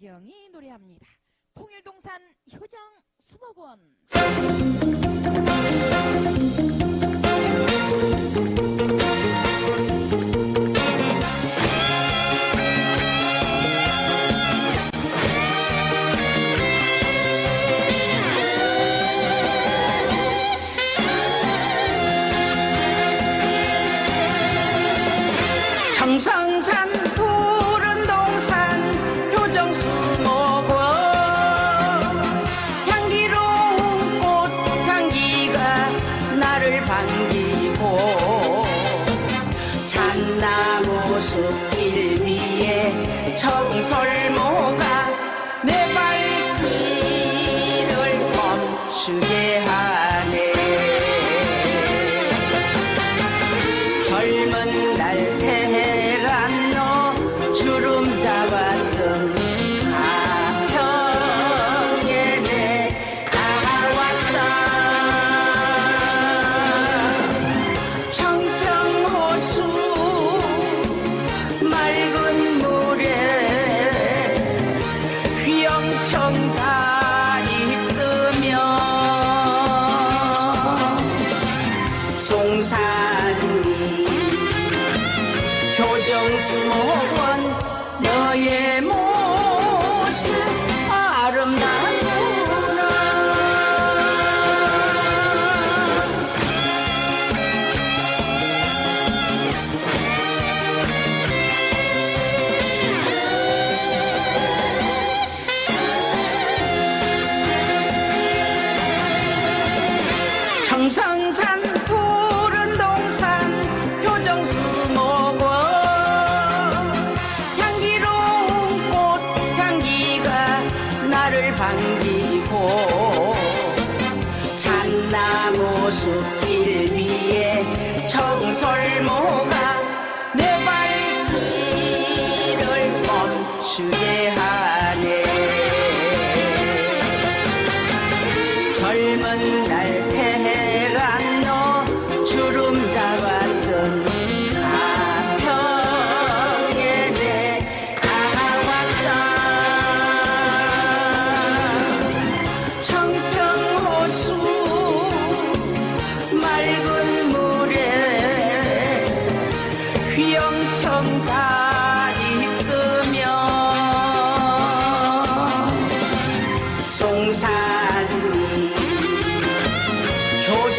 나경이 노래합니다. 통일동산 효정 수목원. 나를 반기고 잣나무 숲길 위에 청설모가 내 발길을 멈추게 하네 송산리 효정수목원 너의 반기고 잣나무 숲길 위에 청설모가 내 발길을 멈추게 하네. 젊은 날 테헤란 너